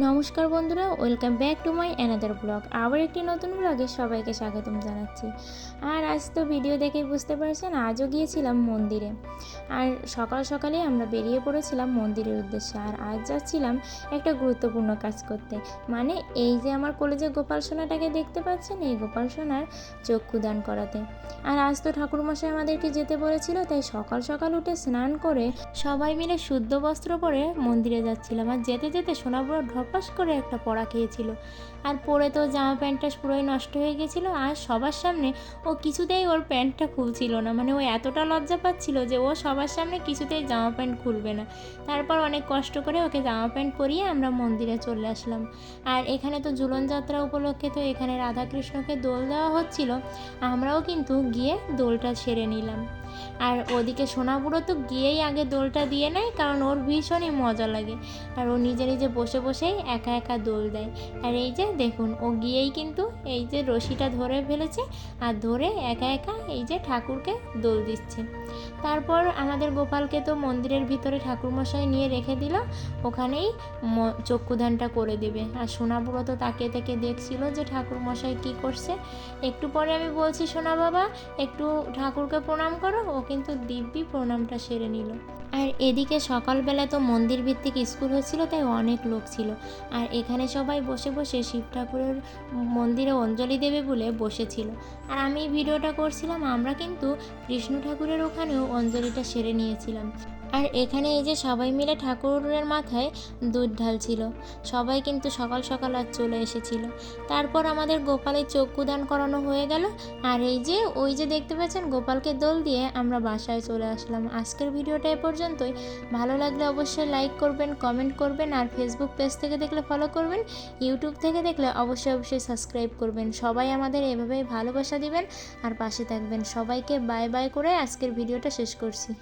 নমস্কার বন্ধুরা, welcome back to my another blog আবার একটি নতুন ব্লগে সবাইকে স্বাগতম জানাচ্ছি। আর আজ তো ভিডিও দেখেই বুঝতে পারছেন, আজও গিয়েছিলাম মন্দিরে। আর সকাল সকালে আমরা বেরিয়ে পড়েছিলাম মন্দিরের উদ্দেশ্যে। আর আজ যাচ্ছিলাম একটা গুরুত্বপূর্ণ কাজ করতে। মানে এই যে আমার কলেজে গোপাল সোনাটাকে দেখতে পাচ্ছেন, এই গোপাল সোনার চক্ষুদান করাতে। আর আজ তো ঠাকুরমশাই আমাদেরকে যেতে বলেছিল, তাই সকাল সকাল উঠে স্নান করে সবাই মিলে শুদ্ধ বস্ত্র পরে মন্দিরে যাচ্ছিলাম। আর যেতে যেতে সোনাবুড়ো ঢপাস করে একটা পড়া খেয়েছিল। আর পরে তো জামা প্যান্টটা পুরোই নষ্ট হয়ে গেছিল, আর সবার সামনে ও কিছুতেই ওর প্যান্টটা খুলছিল না। মানে ও এতটা লজ্জা পাচ্ছিল যে ও সবার সামনে কিছুতেই জামা প্যান্ট খুলবে না। তারপর অনেক কষ্ট করে ওকে জামা প্যান্ট পরিয়ে আমরা মন্দিরে চলে আসলাম। আর এখানে তো ঝুলন যাত্রা উপলক্ষে তো এখানে রাধাকৃষ্ণকে দোল দেওয়া হচ্ছিল, আমরাও কিন্তু গিয়ে দোলটা সেরে নিলাম। আর ওদিকে সোনাবুড়ো তো গিয়েই আগে দোলটা দিয়ে নেয়, কারণ ওর ভীষণই মজা লাগে। আর ও নিজে নিজে বসে বসেই একা একা দোল দেয়। আর এই যে দেখুন, ও গিয়েই কিন্তু এই যে রশিটা ধরে ফেলেছে আর ধরে একা একা এই যে ঠাকুরকে দোল দিচ্ছে। তারপর আমাদের গোপালকে তো মন্দিরের ভিতরে ঠাকুরমশাই নিয়ে রেখে দিল, ওখানেই চক্ষুদানটা করে দেবে। আর সোনাবুড়ো তো তাকে তাকে দেখছিল যে ঠাকুরমশাই কি করছে। একটু পরে আমি বলছি, সোনা বাবা, একটু ঠাকুরকে প্রণাম করো, ও কিন্তু দিব্যি প্রণামটা সেরে নিল। আর এদিকে সকালবেলা তো মন্দির ভিত্তিক স্কুল হচ্ছিল তাই অনেক লোক ছিল। আর এখানে সবাই বসে বসে শিব ঠাকুরের মন্দিরে অঞ্জলি দেবে বলে বসেছিল। আর আমি ভিডিওটা করছিলাম, আমরা কিন্তু কৃষ্ণ ঠাকুরের ওখানেও অঞ্জলিটা সেরে নিয়েছিলাম। আর এখানে এই যে সবাই মিলে ঠাকুরের মাথায় দুধ ঢালছিল। সবাই কিন্তু সকাল সকাল আর চলে এসেছিল। তারপর আমাদের গোপালের চক্ষুদান করানো হয়ে গেল। আর এই যে, ওই যে দেখতে পাচ্ছেন গোপালকে দোল দিয়ে আমরা বাসায় চলে আসলাম। আজকের ভিডিওটা এ পর্যন্তই। ভালো লাগলে অবশ্যই লাইক করবেন কমেন্ট করবেন, আর ফেসবুক পেজ থেকে দেখলে ফলো করবেন। ইউটিউব থেকে দেখলে অবশ্যই অবশ্যই সাবস্ক্রাইব করবেন। সবাই আমাদের এভাবেই ভালোবাসা দিবেন। আর পাশে থাকবেন। সবাইকে বাই বাই করে আজকের ভিডিওটা শেষ করছি।